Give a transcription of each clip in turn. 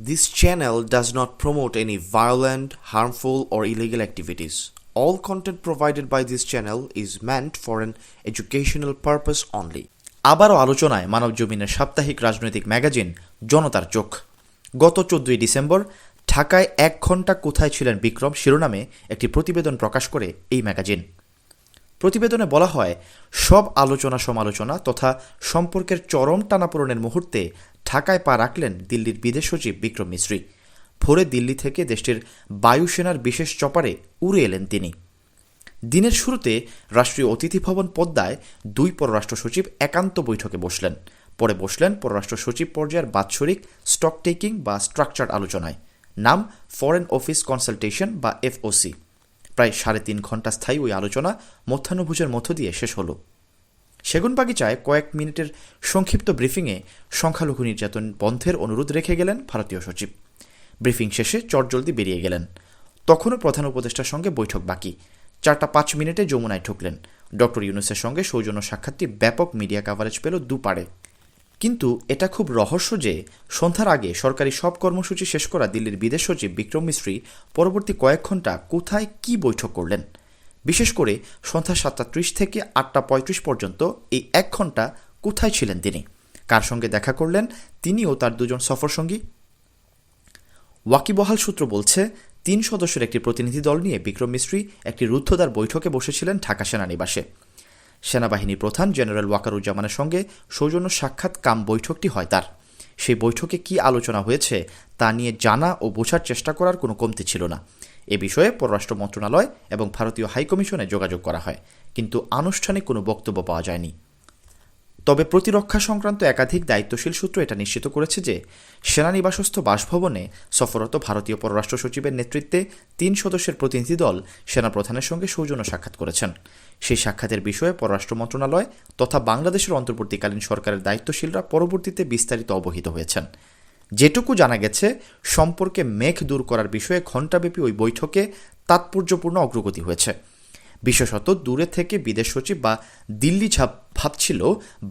This channel does not promote any violent, harmful, or illegal activities. All content provided by this channel is meant for an educational purpose only. আবারও আলোচনায় মানব জমিনের সাপ্তাহিক রাজনৈতিক magazine জনতার চোখ গত চোদ্দই ডিসেম্বর ঢাকায় এক ঘণ্টা কোথায় ছিলেন বিক্রম শিরোনামে একটি প্রতিবেদন প্রকাশ করে এই ম্যাগাজিন প্রতিবেদনে বলা হয়, সব আলোচনা সমালোচনা তথা সম্পর্কের চরম টানাপোড়েনের মুহূর্তে ঢাকায় পা রাখলেন দিল্লির বিদেশ সচিব বিক্রম মিশ্রি ভোরে দিল্লি থেকে দেশটির বায়ুসেনার বিশেষ চপারে উড়ে এলেন তিনি। দিনের শুরুতে রাষ্ট্রীয় অতিথি ভবন পদ্মায় দুই পররাষ্ট্র সচিব একান্ত বৈঠকে বসলেন। পরে বসলেন পররাষ্ট্র সচিব পর্যায়ের বাৎসরিক স্টক টেকিং বা স্ট্রাকচার আলোচনায়। নাম ফরেন অফিস কনসালটেশন বা এফওসি প্রায় সাড়ে তিন ঘণ্টা স্থায়ী ওই আলোচনা মধ্যাহ্নভোজের মধ্য দিয়ে শেষ হলো। সেগুনবাগিচায় কয়েক মিনিটের সংক্ষিপ্ত ব্রিফিংয়ে সংখ্যালঘু নির্যাতন বন্ধের অনুরোধ রেখে গেলেন ভারতীয় সচিব। ব্রিফিং শেষে চটজলদি বেরিয়ে গেলেন। তখনও প্রধান উপদেষ্টার সঙ্গে বৈঠক বাকি। চারটা পাঁচ মিনিটে যমুনায় ঢুকলেন। ডক্টর ইউনুসের সঙ্গে সৌজন্য সাক্ষাৎটি ব্যাপক মিডিয়া কাভারেজ পেল দুপারে কিন্তু এটা খুব রহস্য যে সন্ধ্যার আগে সরকারি সব কর্মসূচি শেষ করা দিল্লির বিদেশ সচিব বিক্রম মিশ্রী পরবর্তী কয়েক ঘণ্টা কোথায় কি বৈঠক করলেন। বিশেষ করে সন্ধ্যা সাতটা ত্রিশ থেকে আটটা পঁয়ত্রিশ পর্যন্ত এই এক ঘণ্টা কোথায় ছিলেন তিনি? কার সঙ্গে দেখা করলেন? তিনি ও তার দুজন সফরসঙ্গী? ওয়াকিবহাল সূত্র বলছে, তিন সদস্যের একটি প্রতিনিধি দল নিয়ে বিক্রম মিশ্রী একটি রুদ্ধদ্বার বৈঠকে বসেছিলেন ঢাকা সেনানিবাসে। সেনাবাহিনী প্রধান জেনারেল ওয়াকারুজ্জামানের সঙ্গে সৌজন্য সাক্ষাৎ কাম বৈঠকটি হয় তার। সেই বৈঠকে কি আলোচনা হয়েছে তা নিয়ে জানা ও বোঝার চেষ্টা করার কোনো কমতি ছিল না। এ বিষয়ে পররাষ্ট্র মন্ত্রণালয় এবং ভারতীয় হাইকমিশনে যোগাযোগ করা হয়, কিন্তু আনুষ্ঠানিক কোনো বক্তব্য পাওয়া যায়নি। তবে প্রতিরক্ষা সংক্রান্ত একাধিক দায়িত্বশীল সূত্র এটা নিশ্চিত করেছে যে সেনানিবাসস্থ বাসভবনে সফররত ভারতীয় পররাষ্ট্র সচিবের নেতৃত্বে তিন সদস্যের প্রতিনিধি দল সেনাপ্রধানের সঙ্গে সৌজন্য সাক্ষাৎ করেছেন। সেই সাক্ষাতের বিষয়ে পররাষ্ট্র মন্ত্রণালয় তথা বাংলাদেশের অন্তর্বর্তীকালীন সরকারের দায়িত্বশীলরা পরবর্তীতে বিস্তারিত অবহিত হয়েছেন। যেটুকু জানা গেছে, সম্পর্কে মেঘ দূর করার বিষয়ে ঘণ্টাব্যাপী ওই বৈঠকে তাৎপর্যপূর্ণ অগ্রগতি হয়েছে। বিশেষত দূরে থেকে বিদেশ সচিব বা দিল্লি ছাপ ভাবছিল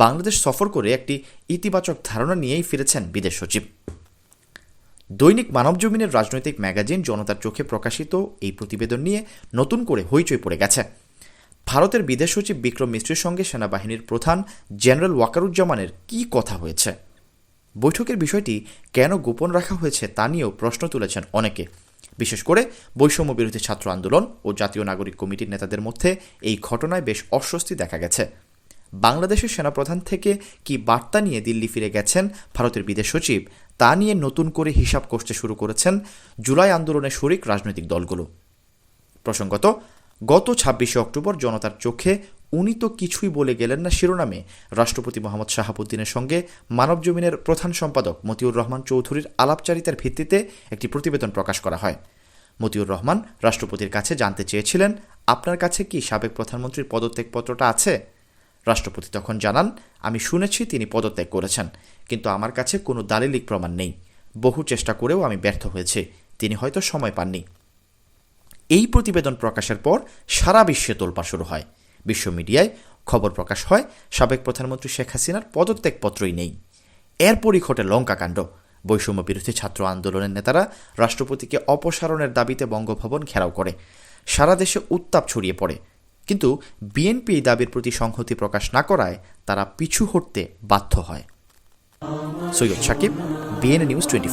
বাংলাদেশ সফর করে একটি ইতিবাচক ধারণা নিয়েই ফিরেছেন বিদেশ সচিব। দৈনিক মানবজমিনের রাজনৈতিক ম্যাগাজিন জনতার চোখে প্রকাশিত এই প্রতিবেদন নিয়ে নতুন করে হইচই পড়ে গেছে। ভারতের বিদেশ সচিব বিক্রম মিশ্রের সঙ্গে সেনাবাহিনীর প্রধান জেনারেল ওয়াকারুজ্জামানের কি কথা হয়েছে? বৈঠকের বিষয়টি কেন গোপন রাখা হয়েছে তা নিয়েও প্রশ্ন তুলেছেন অনেকে। বিশেষ করে বৈষম্য বিরোধী ছাত্র আন্দোলন ও জাতীয় নাগরিক কমিটির নেতাদের মধ্যে এই ঘটনায় বেশ অস্বস্তি দেখা গেছে। বাংলাদেশের সেনাপ্রধান থেকে কি বার্তা নিয়ে দিল্লি ফিরে গেছেন ভারতের বিদেশ সচিব? তা নিয়ে নতুন করে হিসাব করতে শুরু করেছেন জুলাই আন্দোলনের শরিক রাজনৈতিক দলগুলো। প্রসঙ্গত, গত ছাব্বিশে অক্টোবর জনতার চোখে উনি তো কিছুই বলে গেলেন না শিরোনামে। রাষ্ট্রপতি মোহাম্মদ শাহাবুদ্দিনের সঙ্গে মানব জমিনের প্রধান সম্পাদক মতিউর রহমান চৌধুরীর আলাপচারিতার ভিত্তিতে একটি প্রতিবেদন প্রকাশ করা হয়। মতিউর রহমান রাষ্ট্রপতির কাছে জানতে চেয়েছিলেন, আপনার কাছে কি সাবেক প্রধানমন্ত্রীর পদত্যাগপত্রটা আছে? রাষ্ট্রপতি তখন জানান, আমি শুনেছি তিনি পদত্যাগ করেছেন, কিন্তু আমার কাছে কোনো দালিলিক প্রমাণ নেই। বহু চেষ্টা করেও আমি ব্যর্থ হয়েছি। তিনি হয়তো সময় পাননি। এই প্রতিবেদন প্রকাশের পর সারা বিশ্বে তোলপা শুরু হয়। বিশ্ব মিডিয়ায় খবর প্রকাশ হয়, সাবেক প্রধানমন্ত্রী শেখ হাসিনার পদত্যাগপত্রই নেই। এরপরই ঘটে লঙ্কাকাণ্ড বৈষম্য বিরোধী ছাত্র আন্দোলনের নেতারা রাষ্ট্রপতিকে অপসারণের দাবিতে বঙ্গভবন ঘেরাও করে। সারা দেশে উত্তাপ ছড়িয়ে পড়ে। কিন্তু বিএনপি এই দাবির প্রতি সংহতি প্রকাশ না করায় তারা পিছু হটতে বাধ্য হয়। Syed Sakib BNA news twenty